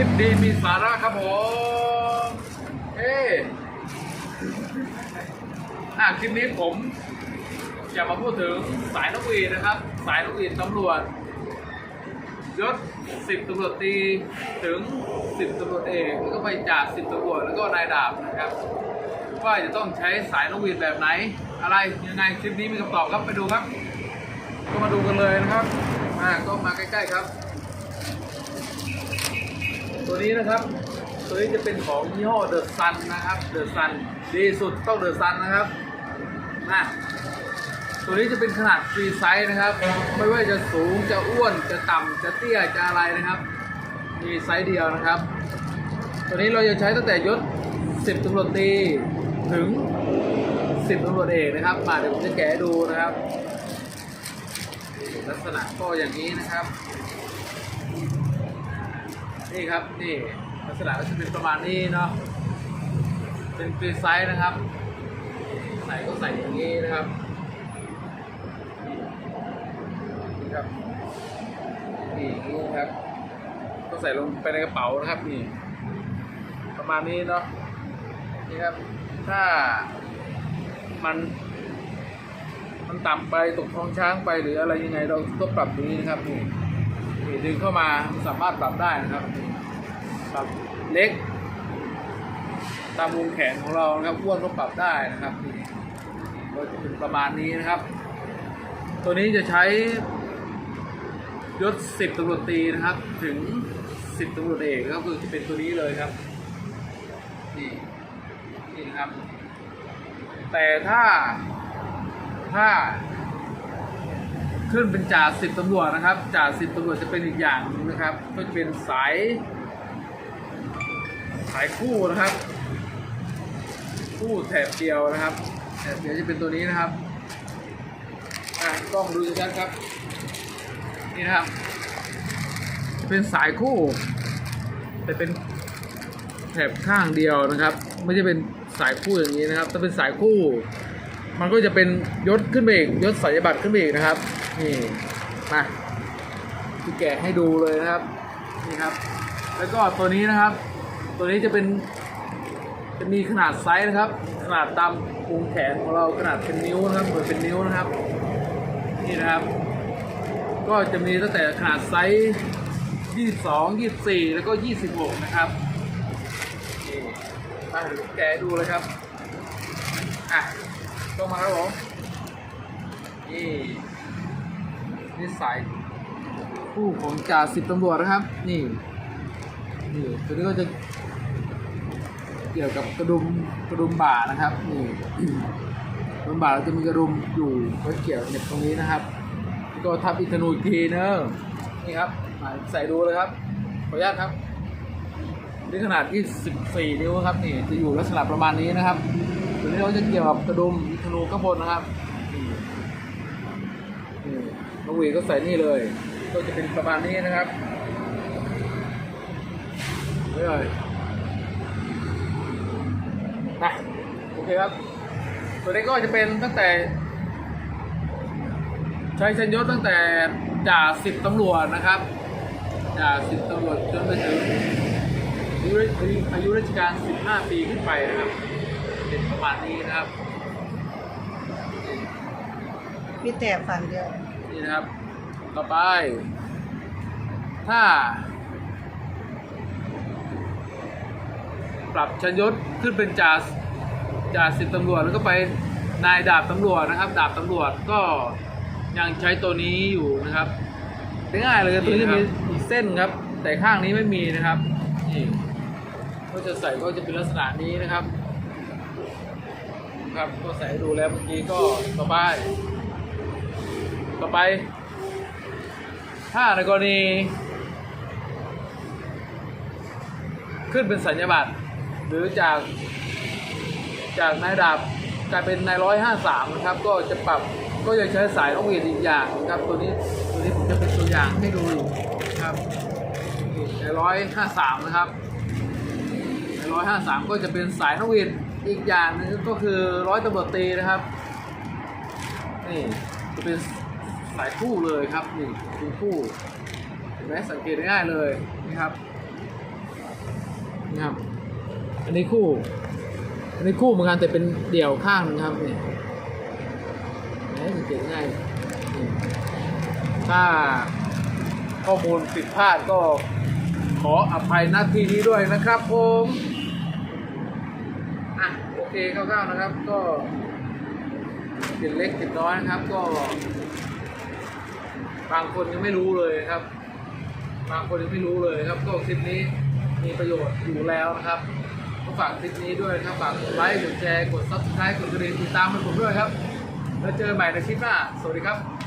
ลิปดีมีสาระครับผม เอ้อะคลิปนี้ผมจะมาพูดถึงสายนกหวีดนะครับ สายนกหวีดตำรวจยศสิบตำรวจตีถึงสิบตำรวจเอกแล้วก็ไปจากสิบตำรวจแล้วก็นายดาบนะครับว่าจะต้องใช้สายนกหวีดแบบไหน อะไรยังไงคลิปนี้มีคำตอบครับไปดูครับ ก็มาดูกันเลยนะครับอ่าก็มาใกล้ๆครับ ตัวนี้นะครับ ตัวนี้จะเป็นของยี่ห้อเดอะซันนะครับเดอะซันดีสุดต้องเดอะซันนะครับนะตัวนี้จะเป็นขนาดฟรีไซส์นะครับ ไม่ว่าจะสูงจะอ้วนจะต่ำจะเตี้ยจะอะไรนะครับ มีไซส์เดียวนะครับ ตัวนี้เราจะใช้ตั้งแต่ยศ 10ตำรวจตีถึง 10ตำรวจเอกนะครับมาเดี๋ยวผมจะแกะดูนะครับ ลักษณะก็อย่างนี้นะครับ นี่ครับนี่ลักษณะก็จะเป็นประมาณนี้เนาะเป็นฟรีไซส์นะครับ ใส่ก็ใส่อย่างนี้นะครับนี่ครับนี่นี้นะครับ ก็ใส่ลงไปในกระเป๋านะครับนี่ ประมาณนี้เนาะนี่ครับ ถ้ามัน มันต่ำไปตกท้องช้างไปหรืออะไรยังไงเราก็ปรับตรงนี้นะครับนี่ ดึงเข้ามาสามารถปรับได้นะครับปรับเล็ก ตามวงแขนของเรานะครับอ้วนก็ปรับได้นะครับนี่ก็จะเป็นประมาณนี้นะครับ ตัวนี้จะใช้ยศสิบตำรวจตีนะครับ ถึงสิบตำรวจเอกก็คือจะเป็นตัวนี้เลยครับนี่นี่นะครับ แต่ถ้าถ้า ขึ้นเป็นจ่าสิบตำรวจนะครับจ่าสิบตำรวจจะเป็นอีกอย่างนึงนะครับ ก็จะเป็นสาย สายคู่นะครับ คู่แถบเดียวนะครับแถบเดียวจะเป็นตัวนี้นะครับอะกล้องดูชัดครับ นี่นะครับ เป็นสายคู่ แต่เป็นแถบข้างเดียวนะครับ ไม่ใช่เป็นสายคู่อย่างนี้นะครับถ้าเป็นสายคู่ มันก็จะเป็นยศขึ้นไปอีกยศสัญญบัตรขึ้นไปอีกนะครับ นี่มาที่แกะให้ดูเลยนะครับนี่ครับ แล้วก็ตัวนี้นะครับ ตัวนี้จะเป็นจะมีขนาดไซส์นะครับ ขนาดตามวงแขนของเราขนาดเป็นนิ้วนะครับเหมือนเป็นนิ้วนะครับ นี่นะครับ ก็จะมีตั้งแต่ขนาดไซส์22 24 แล้วก็ 26 นะครับนี่มาแกะดูเลยครับอะต้องมาครับผมนี่ นี่สายคู่ของจ่าสิบตำรวจนะครับ นี่นี่ตัวนี้ก็จะเกี่ยวกับกระดุมกระดุมบ่านะครับนี่กระดุมบ่าเราจะมีกระดุมอยู่ก็เกี่ยวเหน็บตรงนี้นะครับก็ทับอีกธนูทีเนอะนี่ครับใส่ดูเลยครับขออนุญาตครับนี่ขนาด24นิ้วครับนี่จะอยู่ลักษณะประมาณนี้นะครับตัวนี้เราจะเกี่ยวกับกระดุมธนูข้างบนนะครับ น้องหวีก็ใส่นี่เลย ก็จะเป็นประมาณนี้นะครับนี่เลยนะโอเคครับ ตัวนี้ก็จะเป็นตั้งแต่ ใช้เชันยศตั้งแต่จ่าสิบตำรวจนะครับจ่าสิบตำรวจจนไปถึงอายุอายุราชการ 15 ปีขึ้นไปนะครับ เป็นประมาณนี้นะครับ มีแต่ฝั่งเดียว นี่นะครับ ต่อไป ถ้า ปรับชันยศขึ้นเป็นจ่าจ่าสิบตำรวจแล้วก็ไปนายดาบตำรวจนะครับ ดาบตำรวจก็ยังใช้ตัวนี้อยู่นะครับง่ายเลยตัวนี้จะมีอีกเส้นครับ แต่ข้างนี้ไม่มีนะครับนี่ก็จะใส่ก็จะเป็นลักษณะนี้นะครับ ครับก็ใส่ดูแล้วเมื่อกี้ก็ต่อไป ต่อไป ถ้าในกรณี ขึ้นเป็นสัญญาบัตร หรือจาก จากนายดาบกลายเป็นนายร้อยห้าสามนะครับ ก็จะปรับก็จะใช้สายนกหวีดอีกอย่างนะครับ ตัวนี้ตัวนี้ผมจะเป็นตัวอย่างให้ดูอยู่นะครับนายร้อยห้าสามนะครับนายร้อยห้าสามก็จะเป็นสายนกหวีดอีกอย่างนึงก็คือร้อยตำรวจตีนะครับนี่จะเป็น สายคู่เลยครับนี่เป็นคู่เห็นไหมสังเกตง่ายเลยนะครับนะครับ อันนี้คู่ อันนี้คู่เหมือนกันแต่เป็นเดี่ยวข้างนึงครับนี่ไหนสังเกตง่ายนี่ถ้าข้อมูลผิดพลาดก็ขออภัยณที่นี้ด้วยนะครับผมอะโอเคคร่าวๆนะครับก็ติดเล็กติดน้อยนะครับ ก็ บางคนยังไม่รู้เลยครับ บางคนยังไม่รู้เลยครับก็คลิปนี้มีประโยชน์อยู่แล้วนะครับก็ฝากคลิปนี้ด้วยนะครับฝากกดไลค์กดแชร์กดซับสไครต์กดกระดิ่งติดตามให้ผมด้วยครับ แล้วเจอกันใหม่ในคลิปหน้า สวัสดีครับ